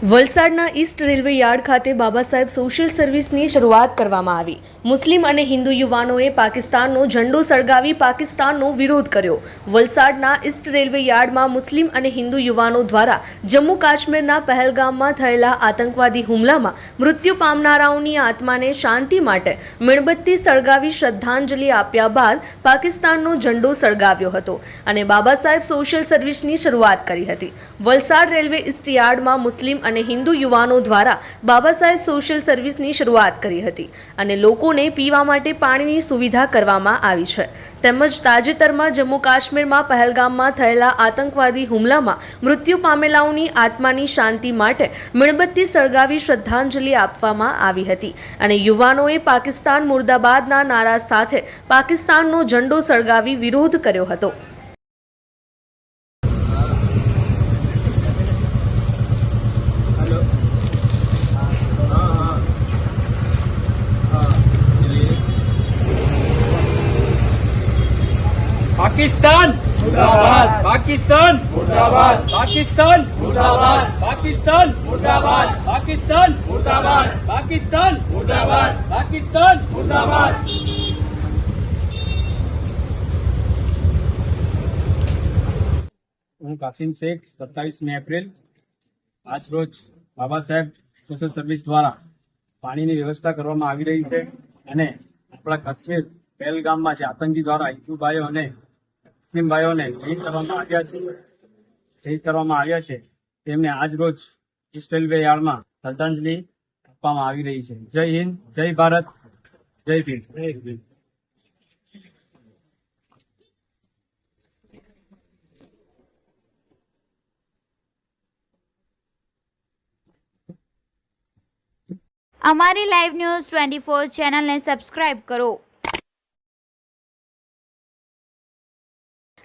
વલસાડના East railway yard ખાતે Baba Saheb social સર્વિસની શરૂઆત કરવામાં આવી. મુસ્લિમ અને હિન્દુ યુવાનોએ પાકિસ્તાનનો ઝંડો સળગાવી પાકિસ્તાનનો વિરોધ કર્યો. વલસાડના ઈસ્ટ રેલવે યાર્ડમાં મુસ્લિમ અને હિન્દુ યુવાનો દ્વારા જમ્મુ કાશ્મીરના પહેલગામમાં થયેલા આતંકવાદી હુમલામાં મૃત્યુ પામનારાઓની આત્માને શાંતિ માટે મીણબત્તી સળગાવી શ્રદ્ધાંજલિ આપ્યા બાદ પાકિસ્તાનનો ઝંડો સળગાવ્યો હતો અને બાબા સાહેબ સોશિયલ સર્વિસની શરૂઆત કરી હતી. વલસાડ રેલવે ઈસ્ટ યાર્ડમાં મુસ્લિમ અને હિન્દુ યુવાનો દ્વારા બાબા સાહેબ સોશિયલ સર્વિસની શરૂઆત કરી હતી અને લોકોને પીવા માટે પાણીની સુવિધા કરવામાં આવી છે. તેમજ તાજેતરમાં જમ્મુ કાશ્મીરમાં પહેલગામમાં થયેલા આતંકવાદી હુમલામાં મૃત્યુ પામેલાઓની આત્માની શાંતિ માટે મીણબત્તી સળગાવી શ્રદ્ધાંજલિ આપવામાં આવી હતી અને યુવાનોએ પાકિસ્તાન મુર્દાબાદના નારા સાથે પાકિસ્તાનનો ઝંડો સળગાવી વિરોધ કર્યો હતો. પાકિસ્તાન મુર્દાબાદ. પાકિસ્તાન મુર્દાબાદ. પાકિસ્તાન મુર્દાબાદ. પાકિસ્તાન મુર્દાબાદ. પાકિસ્તાન મુર્દાબાદ. પાકિસ્તાન મુર્દાબાદ. પાકિસ્તાન મુર્દાબાદ. હું કાસિમ શેખ, સત્તાવીસમી એપ્રિલ. આજ રોજ બાબા સાહેબ સોશિયલ સર્વિસ દ્વારા પાણીની વ્યવસ્થા કરવામાં આવી રહી છે અને આપણા કાશ્મીર પહેલગામમાં જે આતંકી દ્વારા ઇક્યુબાયો અને મુસ્લિમ ભાઈઓને શહીદ કરવામાં આવ્યા છે, શહીદ કરવામાં આવ્યા છે. તેમને આજરોજ ઈસ્ટ રેલવે યાર્ડમાં શ્રદ્ધાંજલિ આપવામાં આવી રહી છે. જય હિન્દ, જય ભારત, જય ભીમ. અમારી લાઈવ ન્યૂઝ ટ્વેન્ટી ફોર ચેનલને સબસ્ક્રાઇબ કરો.